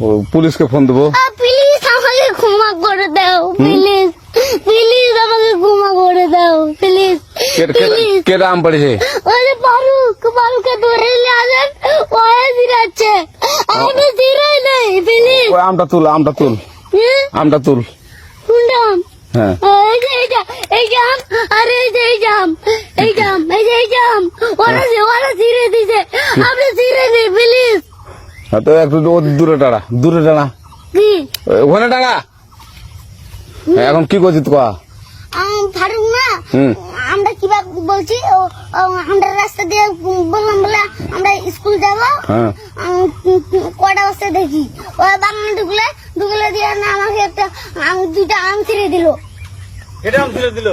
ও পুলিশকে ফোন দেবো। প্লিজ আমাকে ক্ষমা করে দাও প্লিজ প্লিজ আমাকে ক্ষমা করে দাও প্লিজ কে- আম পড়েছে যে ফারুক ফারুককে ধরে নিয়ে আসেন ওয়ে জিরাচ্ছে আমি জিরাই নেই প্লিজ ওই আমটা তুল আমটা তুল। আমটা তুল। শুনলাম হ্যাঁ। এই জাম আরে এই জাম এই জাম এই জাম ওরা যে ওরা জিরে দিছে। আপনি জিরে নেই প্লিজ তো একটু দূরে টাড়া দূরে টাড়া কি? ওখানে টাঙা? হ্যাঁ, এখন কি করছিস তো আম, ফারুক না আমরা কীভাবে বলছি আমরা রাস্তা দিয়ে বললাম বলে আমরা স্কুল যাব। হ্যাঁ। আম, কটা বস্তা দেখি। ওই বাগানে ঢুকলে ঢুকলে দিয়ে না আমাকে একটা আম, দুইটা আম ছিঁড়ে দিল। এটা আম ছিঁড়ে দিল?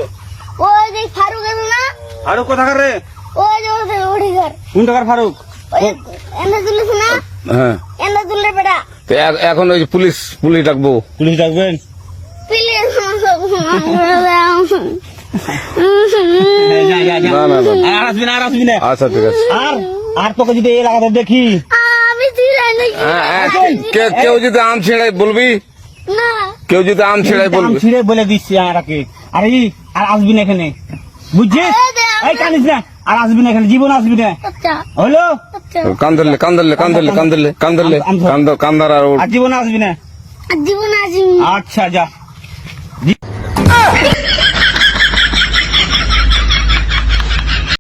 ওই যে ফারুক এলো না ফারুক কোথাকার রে? ওই যে ওদের ওডিঘর কোন টাকার ফারুক? ওই এনে তুলিস না হ্যাঁ। এখন ওই যে পুলিশ পুলিশ ডাকবো। পুলিশ ডাকবেন? আচ্ছা ঠিক আছে। আর আর তোকে যদি এই এলাকাতে দেখি? আমি হ্যাঁ, হ্যাঁ, কেউ যদি আম ছেড়াই বলবি? কেউ যদি আম ছেড়াই বলবি? ছিঁড়ে বলে দিচ্ছি আরাকে আর আর আসবি না এখানে। বুঝছিস? এই কানিস না। আর আসবি না এখানে জীবন আসবি না। আচ্ছা। হলো? কান্দলে কান্দলে কান্দলে কান্দলে কান্দলে। কান্দরলে আম- আম- কান্দর কান্দার আর আর জীবন আসবি না। জীবন আসবি। আচ্ছা যা।